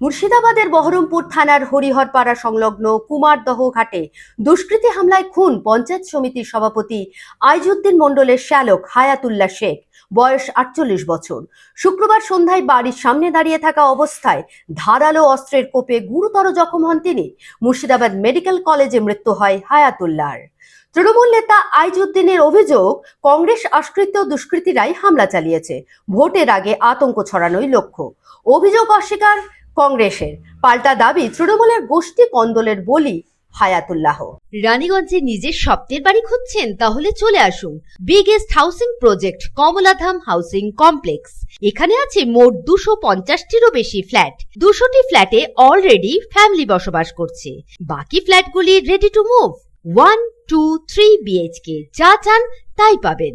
মুর্শিদাবাদের বহরমপুর থানার হরিহরপাড়া সংলগ্ন কুমারদহ ঘাটে দুষ্কৃতী হামলায় খুন পঞ্চায়েত সমিতির সভাপতি আইজুদ্দিন মণ্ডলের শ্যালক হায়াতুল্লাহ শেখ, বয়স আটচল্লিশ বছর। শুক্রবার সন্ধ্যায় বাড়ির সামনে দাঁড়িয়ে থাকা অবস্থায় ধারালো অস্ত্রের কোপে গুরুতর জখম হন তিনি। মুর্শিদাবাদ মেডিকেল কলেজে মৃত্যু হয় হায়াতুল্লাহর। তৃণমূল নেতা আইজুদ্দিনের অভিযোগ, কংগ্রেস আশ্রিত দুষ্কৃতীরাই হামলা চালিয়েছে। ভোটের আগে আতঙ্ক ছড়ানোই লক্ষ্য। অভিযোগ অস্বীকার কংগ্রেসের পাল্টা দাবি তৃণমূলের গোষ্ঠী কন্দলের বলি হায়াতুল্লাহ। রানীগঞ্জে নিজের স্বপ্নের বাড়ি খুঁজছেন, তাহলে চলে আসুন। Biggest housing project, Kamaladham housing complex. এখানে আছে মোট দুশো পঞ্চাশটিরও বেশি ফ্ল্যাট। দুশোটি ফ্ল্যাটে অলরেডি ফ্যামিলি বসবাস করছে। বাকি ফ্ল্যাটগুলি ready to move one two three BHK যা চান তাই পাবেন।